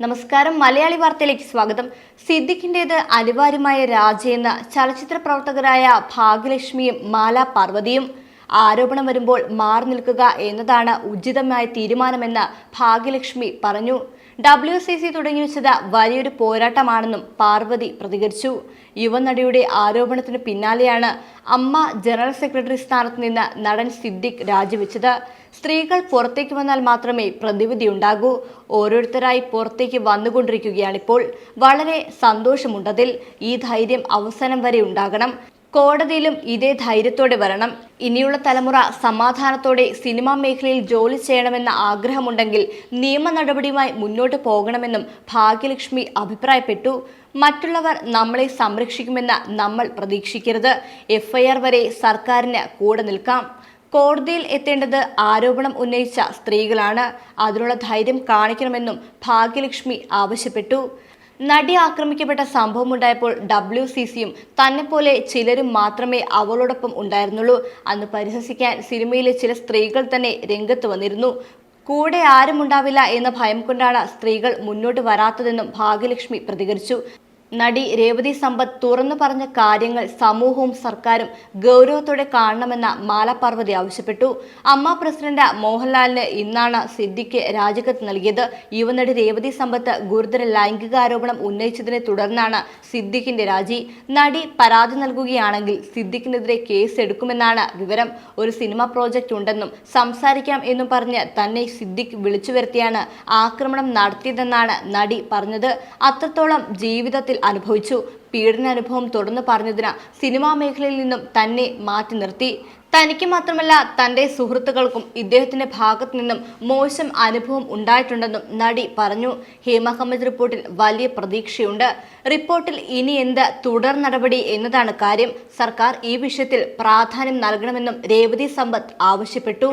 നമസ്കാരം. മലയാളി വാർത്തയിലേക്ക് സ്വാഗതം. സിദ്ദിഖിന്റേത് അനിവാര്യമായ രാജയെന്ന ചലച്ചിത്ര പ്രവർത്തകരായ ഭാഗ്യലക്ഷ്മിയും മാല പാർവതിയും. ആരോപണം വരുമ്പോൾ മാറി നിൽക്കുക എന്നതാണ് ഉചിതമായ തീരുമാനമെന്ന് ഭാഗ്യലക്ഷ്മി പറഞ്ഞു. ഡബ്ല്യു സി സി തുടങ്ങി വെച്ചത് വലിയൊരു പോരാട്ടമാണെന്നും പാർവതി പ്രതികരിച്ചു. യുവനടിയുടെ ആരോപണത്തിന് പിന്നാലെയാണ് അമ്മ ജനറൽ സെക്രട്ടറി സ്ഥാനത്ത് നിന്ന് നടൻ സിദ്ദിഖ് രാജിവെച്ചത്. സ്ത്രീകൾ പുറത്തേക്ക് വന്നാൽ മാത്രമേ പ്രതിവിധി ഉണ്ടാകൂ. ഓരോരുത്തരായി പുറത്തേക്ക് വന്നുകൊണ്ടിരിക്കുകയാണിപ്പോൾ. വളരെ സന്തോഷമുണ്ടതിൽ ഈ ധൈര്യം അവസാനം വരെ ഉണ്ടാകണം. കോടതിയിലും ഇതേ ധൈര്യത്തോടെ വരണം. ഇനിയുള്ള തലമുറ സമാധാനത്തോടെ സിനിമാ മേഖലയിൽ ജോലി ചെയ്യണമെന്ന ആഗ്രഹമുണ്ടെങ്കിൽ നിയമ നടപടിയുമായി മുന്നോട്ട് പോകണമെന്നും ഭാഗ്യലക്ഷ്മി അഭിപ്രായപ്പെട്ടു. മറ്റുള്ളവർ നമ്മളെ സംരക്ഷിക്കുമെന്ന് നമ്മൾ പ്രതീക്ഷിക്കരുത്. എഫ്ഐആർ വരെ സർക്കാരിന് കൂടെ നിൽക്കാം. കോടതിയിൽ എത്തേണ്ടത് ആരോപണം ഉന്നയിച്ച സ്ത്രീകളാണ്. അതിനുള്ള ധൈര്യം കാണിക്കണമെന്നും ഭാഗ്യലക്ഷ്മി ആവശ്യപ്പെട്ടു. നടി ആക്രമിക്കപ്പെട്ട സംഭവം ഉണ്ടായപ്പോൾ ഡബ്ല്യു സി സിയും തന്നെപ്പോലെ ചിലരും മാത്രമേ അവളോടൊപ്പം ഉണ്ടായിരുന്നുള്ളൂ. അന്ന് പരിഹസിക്കാൻ സിനിമയിലെ ചില സ്ത്രീകൾ തന്നെ രംഗത്ത് വന്നിരുന്നു. കൂടെ ആരും ഉണ്ടാവില്ല എന്ന ഭയം കൊണ്ടാണ് സ്ത്രീകൾ മുന്നോട്ട് വരാത്തതെന്നും ഭാഗ്യലക്ഷ്മി പ്രതികരിച്ചു. നടി രേവതി സമ്പത്ത് തുറന്നു പറഞ്ഞ കാര്യങ്ങൾ സമൂഹവും സർക്കാരും ഗൗരവത്തോടെ കാണണമെന്ന മാലപാർവതി ആവശ്യപ്പെട്ടു. അമ്മ പ്രസിഡന്റ് മോഹൻലാലിന് ഇന്നാണ് സിദ്ദിഖ് രാജിക്കത്ത് നൽകിയത്. യുവനടി രേവതി സമ്പത്ത് ഗുരുതര ലൈംഗികാരോപണം ഉന്നയിച്ചതിനെ തുടർന്നാണ് സിദ്ദിഖിന്റെ രാജി. നടി പരാതി നൽകുകയാണെങ്കിൽ സിദ്ദിഖിനെതിരെ കേസ് എടുക്കുമെന്നാണ് വിവരം. ഒരു സിനിമ പ്രോജക്റ്റ് ഉണ്ടെന്നും സംസാരിക്കാം എന്നും പറഞ്ഞ് തന്നെ സിദ്ദിഖ് വിളിച്ചു വരുത്തിയാണ് ആക്രമണം നടത്തിയതെന്നാണ് നടി പറഞ്ഞത്. അത്രത്തോളം ജീവിതത്തിൽ അനുഭവിച്ചു. പീഡനാനുഭവം തുടർന്ന് പറഞ്ഞതിന് സിനിമാ മേഖലയിൽ നിന്നും തന്നെ മാറ്റി നിർത്തി. തനിക്ക് മാത്രമല്ല തന്റെ സുഹൃത്തുക്കൾക്കും ഇദ്ദേഹത്തിന്റെ ഭാഗത്തു നിന്നും മോശം അനുഭവം ഉണ്ടായിട്ടുണ്ടെന്നും നടി പറഞ്ഞു. ഹേമ കമ്മിറ്റി റിപ്പോർട്ടിൽ വലിയ പ്രതീക്ഷയുണ്ട്. റിപ്പോർട്ടിൽ ഇനി എന്ത് തുടർ നടപടി എന്നതാണ് കാര്യം. സർക്കാർ ഈ വിഷയത്തിൽ പ്രാധാന്യം നൽകണമെന്നും രേവതി സമ്പത്ത് ആവശ്യപ്പെട്ടു.